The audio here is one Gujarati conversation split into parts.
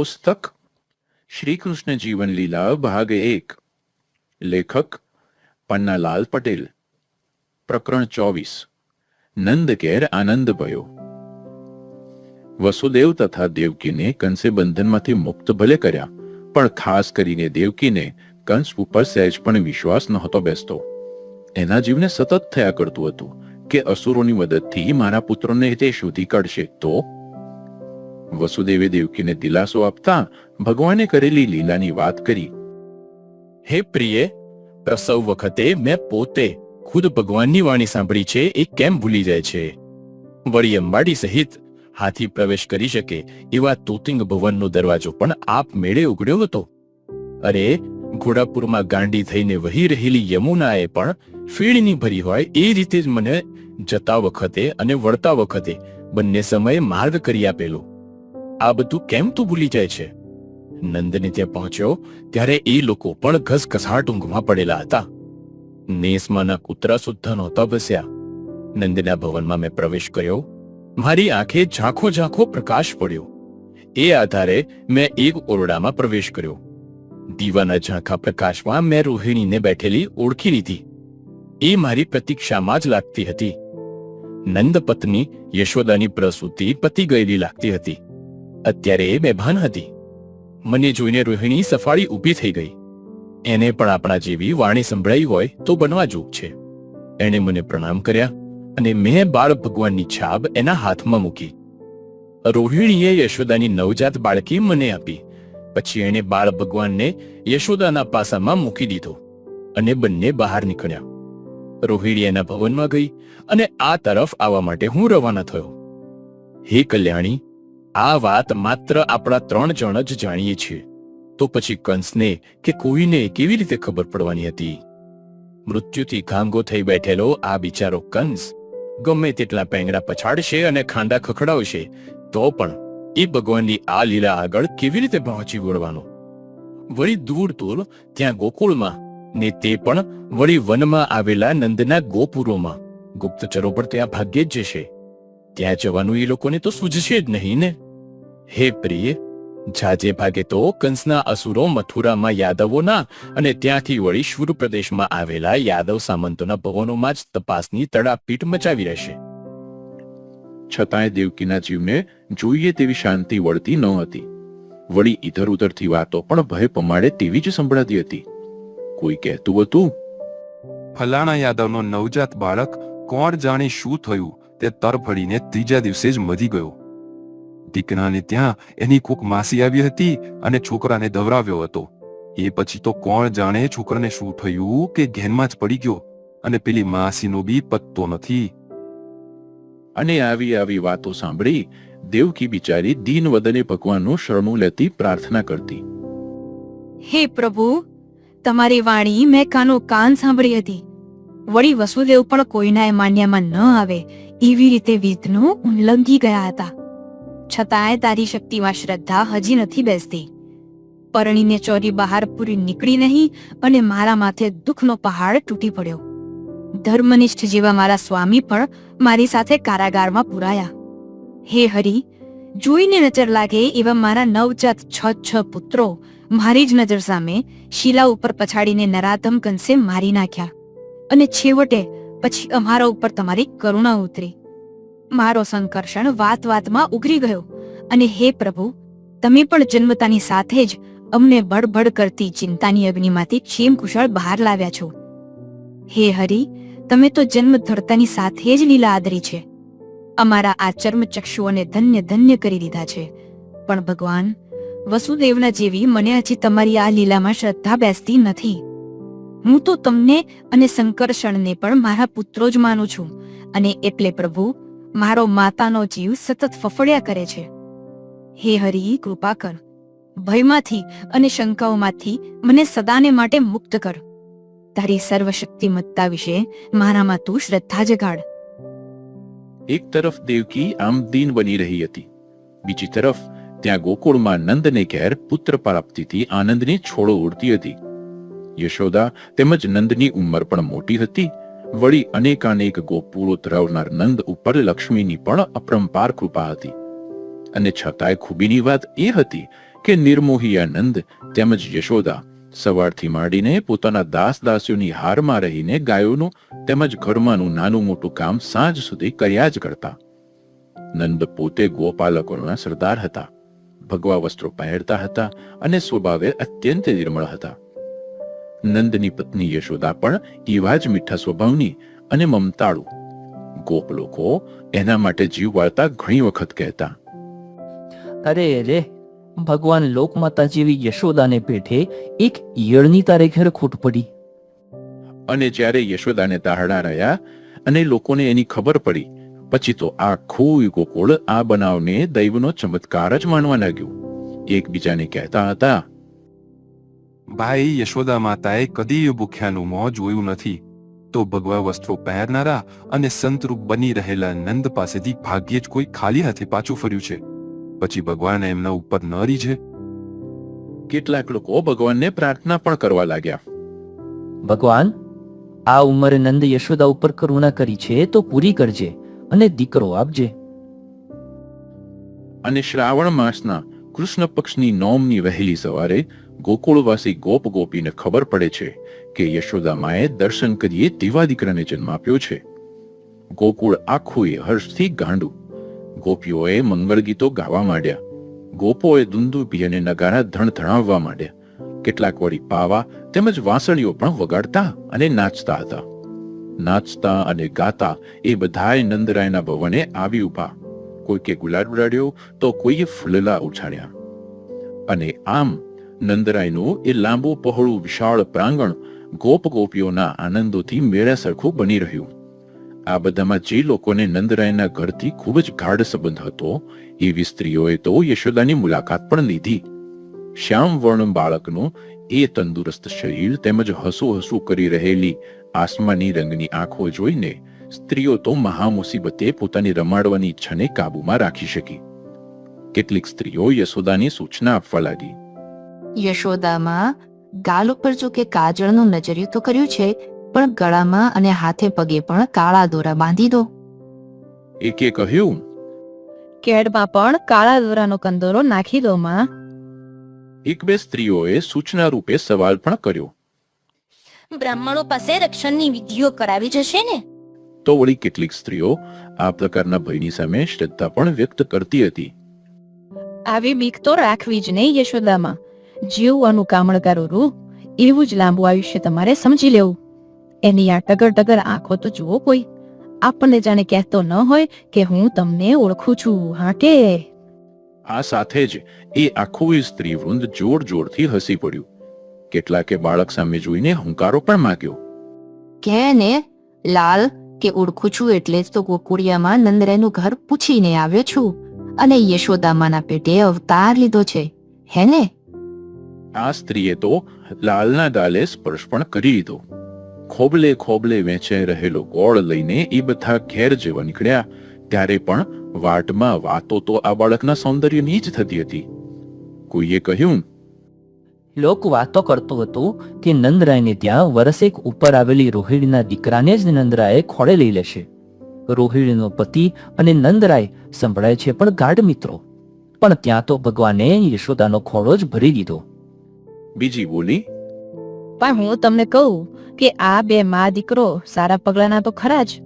પુસ્તક શ્રી કૃષ્ણ જીવન લીલા ભાગ એક. લેખક પન્નાલાલ પટેલ. પ્રકરણ ચોવીસ. નંદ કેર આનંદ ભયો. વસુદેવ તથા દેવકીને કંસે બંધનમાંથી મુક્ત ભલે કર્યા, પણ ખાસ કરીને દેવકીને કંસ ઉપર સહેજ પણ વિશ્વાસ નહોતો બેસતો. એના જીવને સતત થયા કરતું હતું કે અસુરોની મદદથી મારા પુત્રોને તે શોધી કાઢશે તો? વસુદેવે દેવકીને દિલાસો આપતા ભગવાને કરેલી લીલાની વાત કરી. હે પ્રિય, પ્રસવ વખતે મેં પોતે ખુદ ભગવાનની વાણી સાંભળી છે, એ કેમ ભૂલી જાય છે? વળી અંબાડી સહિત હાથી પ્રવેશ કરી શકે એવા તોતિંગ ભવનનો દરવાજો પણ આપ મેળે ઉઘડ્યો હતો. અરે, ઘોડાપુરમાં ગાંડી થઈને વહી રહેલી યમુનાએ પણ ફીણની ભરી હોય એ રીતે જ મને જતા વખતે અને વળતા વખતે બંને સમયે માર્ગ કરી આપેલો. આ બધું કેમ તું ભૂલી જાય છે? નંદને ત્યાં પહોંચ્યો, ત્યારે એ લોકો પણ ઘસઘસાટ ઊંઘમાં પડેલા હતા. નેસમાંના કૂતરા સુદ્ધા નહોતા બસ્યા નંદના ભવનમાં મેં પ્રવેશ કર્યો. મારી આંખે ઝાંખો ઝાંખો પ્રકાશ પડ્યો. એ આધારે મેં એક ઓરડામાં પ્રવેશ કર્યો. દીવાના ઝાંખા પ્રકાશમાં મેં રોહિણીને બેઠેલી ઓળખી લીધી. એ મારી પ્રતીક્ષામાં જ લાગતી હતી. નંદ પત્ની યશોદાની પ્રસૂતિ પતી ગયેલી લાગતી હતી. અત્યારે એ બેભાન હતી. મને જોઈને રોહિણી સફાળી ઊભી થઈ ગઈ. એને પણ આપણા જેવી વાણી સંભળાઈ હોય તો બનવા જોગ છે. એણે મને પ્રણામ કર્યા અને મેં બાળ ભગવાનની છાપ એના હાથમાં મૂકી. રોહિણીએ યશોદાની નવજાત બાળકી મને આપી. પછી એણે બાળ ભગવાનને યશોદાના પાસામાં મૂકી દીધો અને બંને બહાર નીકળ્યા. રોહિણી એના ભવનમાં ગઈ અને આ તરફ આવવા માટે હું રવાના થયો. હે કલ્યાણી આ વાત માત્ર આપણા ત્રણ જણ જ જાણીએ છીએ. તો પછી કંસને કે કોઈને કેવી રીતે ખબર પડવાની હતી? મૃત્યુથી ઘાંગો થઈ બેઠેલો આ બિચારો કંસ ગમે તેટલા પેંગડા પછાડશે અને ખાંડા ખખડાવશે, તો પણ એ ભગવાનની આ લીલા આગળ કેવી રીતે પહોંચી વળવાનો? વળી દૂર દૂર ત્યાં ગોકુળમાં ને તે પણ વળી વનમાં આવેલા નંદના ગોપુરોમાં. ગુપ્તચરો પણ ત્યાં ભાગ્યે જ જશે. ત્યાં જવાનું એ લોકોને તો સૂઝશે જ નહીં ને. હે પ્રિય, જાજે ભાગે તો કંસના અસુરો મથુરામાં યાદવોના અને ત્યાંથી વળી શુર પ્રદેશમાં આવેલા યાદવ સામંતોના ભવનોમાં જ તપાસની તડાપીટ મચાવી રહેશે. છતાંય દેવકીના જીવને જોઈએ તેવી શાંતિ વળતી ન હતી. વળી ઇધર ઉધરથી વાતો પણ ભય પમાડે તેવી જ સંભળાતી હતી. કોઈ કહેતું હતું, ફલાણા યાદવનો નવજાત બાળક કોણ જાણે શું થયું? તે તરફડીને ત્રીજા દિવસે જ મરી ગયો. દીકરાને ત્યાં એની કોક માસી આવી હતી અને છોકરાને દવરાવ્યો હતો. એ પછી તો કોણ જાણે છોકરાને શું થયું કે ઘેનમાં જ પડી ગયો અને પેલી માસીનો બી પત્તો નથી. અને આવી આવી વાતો સાંભળી દેવકી બિચારી દીન વદને ભગવાનનું શરણું લેતી પ્રાર્થના કરતી. હે પ્રભુ તમારી વાણી મેં કાનો કાન સાંભળી હતી. વળી વસુદેવ પણ કોઈના માન્યામાં ન આવે, એવી રીતે વિધનું ઉલ્લંઘી ગયા હતા. છતાંય તારી શક્તિમાં શ્રદ્ધા હજી નથી બેસતી. પરણીને ચોરી બહાર પૂરી નીકળી નહીં અને મારા માથે દુઃખનો પહાડ તૂટી પડ્યો. ધર્મનિષ્ઠ જેવા મારા સ્વામી પણ મારી સાથે કારાગારમાં પુરાયા. હે હરિ, જોઈને નજર લાગે એવા મારા નવજાત છ છ પુત્રો મારી જ નજર સામે શીલા ઉપર પછાડીને નરાધમ કંસે મારી નાખ્યા. અને છેવટે પછી અમારા ઉપર તમારી કરુણા ઉતરી. મારો સંકર્ષણ વાત વાતમાં ઉઘરી ગયો અને હે પ્રભુ, તમે પણ જન્મતાની સાથે જ અમને બળબડ કરતી ચિંતાની અગ્નિમાંથી ક્ષેમ કુશળ બહાર લાવ્યા છો. હે હરિ, તમે તો જન્મ ધરતાની સાથે જ લીલા આદરી છે. અમારા આ ચર્મ ચક્ષુઓને ધન્ય ધન્ય કરી દીધા છે. પણ ભગવાન, વસુદેવના જેવી મને હજી તમારી આ લીલામાં શ્રદ્ધા બેસતી નથી. હું તો તમને અને સંકર્ષણને પણ મારા પુત્રો જ માનું છું. અને એટલે પ્રભુ, મારો માતાનો જીવ સતત ફફડ્યા કરે છે. હે હરિ, કૃપા કર. ભયમાંથી અને શંકાઓમાંથી મને સદાને માટે મુક્ત કર. તારી સર્વશક્તિમત્તા વિશે મારામાં તું શ્રદ્ધા જગાડ. એક તરફ દેવકી આમ દીન બની રહી હતી. બીજી તરફ, ત્યાં ગોકુળમાં નંદને ઘેર પુત્ર પ્રાપ્તિથી આનંદની છોડો ઉડતી હતી. યશોદા તેમજ નંદની ઉંમર પણ મોટી હતી. વળી અનેકાનેક ગોપુરો ધરાવનાર નંદ ઉપર લક્ષ્મીની પણ અપરંપાર કૃપા હતી. અને છતાંય ખૂબીની વાત એ હતી કે નિર્મોહિયા નંદ તેમજ યશોદા સવારથી માંડીને પોતાના દાસ દાસીઓની હારમાં રહીને ગાયોનું તેમજ ઘરમાંનું નાનું મોટું કામ સાંજ સુધી કર્યા જ કરતા. નંદ પોતે ગોપાલકોના સરદાર હતા. ભગવા વસ્ત્રો પહેરતા હતા અને સ્વભાવે અત્યંત નિર્મળ હતા. નંદની પત્ની યશોદા પણ એવા જ મીઠા સ્વભાવની અને મમતાળુ. ગોપ લોકો એના માટે જીવ વાળતા ઘણી વખત કહેતા. અરે રે ભગવાન લોકમાતા જેવી યશોદાને પેઠે એક ઈયળની તારે ઘેર ખોટ પડી. અને જ્યારે યશોદાને દાહડા રહ્યા અને લોકોને એની ખબર પડી પછી તો આખું ગોકુળ આ બનાવને દૈવનો ચમત્કાર જ માનવા લાગ્યું. એકબીજાને કહેતા હતા ભાઈ યશોદા માતાએ કદી ભૂખ્યાનું મોં જોયું નથી. તો ભગવા વસ્ત્રો પહેરનારા અને સંતરૂપ બની રહેલા નંદ પાસેથી ભાગ્યે જ કોઈ ખાલી હાથે પાછું ફર્યું છે. પછી ભગવાન એમના ઉપર ન રીઝે કેટલાક લોકો ભગવાનને પ્રાર્થના પણ કરવા લાગ્યા. ભગવાન આ ઉંમરે નંદ યશોદા ઉપર કરુણા કરી છે તો પૂરી કરજે અને દીકરો આપજે. અને શ્રાવણ માસના કૃષ્ણ પક્ષની નોમની વહેલી સવારે ગોકુળવાસી ગોપ ગોપીને ખબર પડે છે કે યશોદા માએ દર્શન કરીએ તેવા દીકરાને જન્મ આપ્યો છે. ગોકુળ આખું હર્ષથી ગાંડું. ગોપીઓએ મંગળ ગીતો ગાવા માંડ્યા. ગોપોએ દુંદુભી અને નગારા ધણ ધણાવવા માંડ્યા. કેટલાક વળી પાવા તેમજ વાંસળીઓ પણ વગાડતા અને નાચતા હતા. નાચતા અને ગાતા એ બધાય નંદરાયના ભવને આવી ઊભા કોઈકે ગુલાબ ઉડાડ્યો તો કોઈએ ફૂલલા ઉછાળ્યા. અને આમ નંદરાયનું એ લાંબુ પહોળું વિશાળ પ્રાંગણ ગોપ ગોપીઓના આનંદોથી મેળા સરખું બની રહ્યું. આ બધામાં જે લોકોને નંદરાયના ઘરથી ખૂબ જ ગાઢ સંબંધ હતો, એવી સ્ત્રીઓએ તો યશોદાની મુલાકાત પણ લીધી. શ્યામ વર્ણ બાળકનું એ તંદુરસ્ત શરીર તેમજ હસુ હસુ કરી રહેલી આસમાની રંગની આંખો જોઈને સ્ત્રીઓ તો મહામુસીબતે પોતાની રમાડવાની ઈચ્છાને કાબુમાં રાખી શકી. કેટલીક સ્ત્રીઓ યશોદાની સૂચના આપવા લાગી. યશોદામાં ગાલ ઉપર જો કે કાજળનું નજરિયું તો કર્યું છે પણ ગળામાં અને હાથે પગે પણ કાળા દોરા બાંધી દો. એકે કહ્યું કેડમાં પણ કાળા દોરાનો કંદોરો નાખી દો માં. એક બે સ્ત્રીઓએ સૂચના રૂપે સવાલ પણ કર્યો. બ્રાહ્મણો પાસે રક્ષણની વિધિઓ કરાવી જશે ને? તો વળી કેટલીક સ્ત્રીઓ આ પ્રકારના ભયની સામે શ્રદ્ધા પણ વ્યક્ત કરતી હતી. આવી બીક તો રાખવી જ નહીં યશોદામાં. જીવ કામણકારો રૂ એવું જ લાંબુ આયુષ્ય તમારે સમજી લેવું. એની આ ટગર ટગર આંખો તો જુઓ કોઈ. આપણને જાણે કહેતો ન હોય કે હું તમને ઓળખું છું હા કે આ સાથે જ એ આખું સ્ત્રી વૃંદ જોર જોરથી હસી પડ્યું. કેટલાકે બાળક સામે જોઈને હુંકારો પણ માંગ્યો. કે ને લાલ? કે ઓળખું છું એટલે જ તો ગોકુળિયામાં નંદરાયનું ઘર પૂછીને આવ્યો છું અને યશોદામાના પેટે અવતાર લીધો છે. હે ને? આ સ્ત્રીએ તો લાલના દાલે સ્પર્શ પણ કરી દીધો. ખોબલે ખોબલે વેચાઈ રહેલો ગોળ લઈને એ બધા ઘેર જેવા નીકળ્યા. ત્યારે પણ વાટમાં વાતો તો આ બાળકના સૌંદર્યની જ થતી હતી. કોઈએ કહ્યું લોક વાતો કરતો હતો કે નંદરાયને ત્યાં વરસેક ઉપર આવેલી રોહિણીના દીકરાને જ નંદરાયે ખોળે લઈ લેશે. રોહિણીનો પતિ અને નંદરાય સંભળાય છે પણ ગાઢ મિત્રો. પણ ત્યાં તો ભગવાને યશોદાનો ખોળો જ ભરી દીધો. બીજી બોલી પણ હું તમને કહું કે આ બે મા દીકરો સારા પગલાના તો ખરા જ.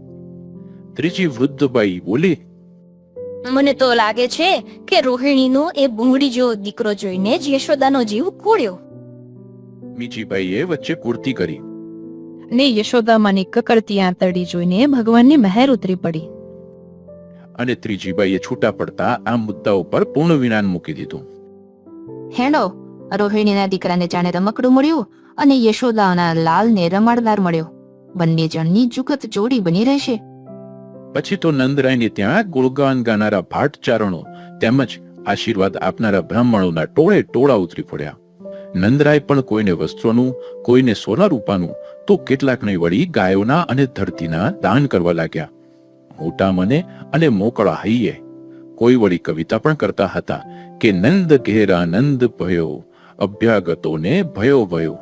ત્રીજી વૃદ્ધ બાઈ બોલી મને તો લાગે છે કે રોહિણીનો એ બુંગળી જેવો દીકરો જોઈને જ યશોદાનો જીવ કોળ્યો બીજી વચ્ચે પૂર્તિ કરી. ને યશોદામાંની કકડતી આંતરડી જોઈને ભગવાનની મહેર ઉતરી પડી. અને ત્રીજીભાઈએ છૂટા પડતા આ મુદ્દા ઉપર પૂર્ણ વિરામ મૂકી દીધું. હેડો રોહિણીના દીકરાને જાણે રમકડું મળ્યું અને યશોદાના લાલને રમાડનાર મળ્યો. બંને જણની જુગત જોડી બની રહેશે. પછી તો નંદરાયને ત્યાં ગુણગાન ગાનારા ભાટચારણો તેમજ આશીર્વાદ આપનારા બ્રાહ્મણોના ટોળે ટોળા ઉતરી પડ્યા. નંદરાય પણ કોઈને વસ્ત્રોનું, કોઈને સોના રૂપાનું તો કેટલાકને વળી ગાયોના અને ધરતીના દાન કરવા લાગ્યા. મોટા મને અને મોકળા હૈયે. કોઈ વળી કવિતા પણ કરતા હતા કે નંદ ઘેરા નંદ ભયો, અભ્યાગતોને ભયો ભયો.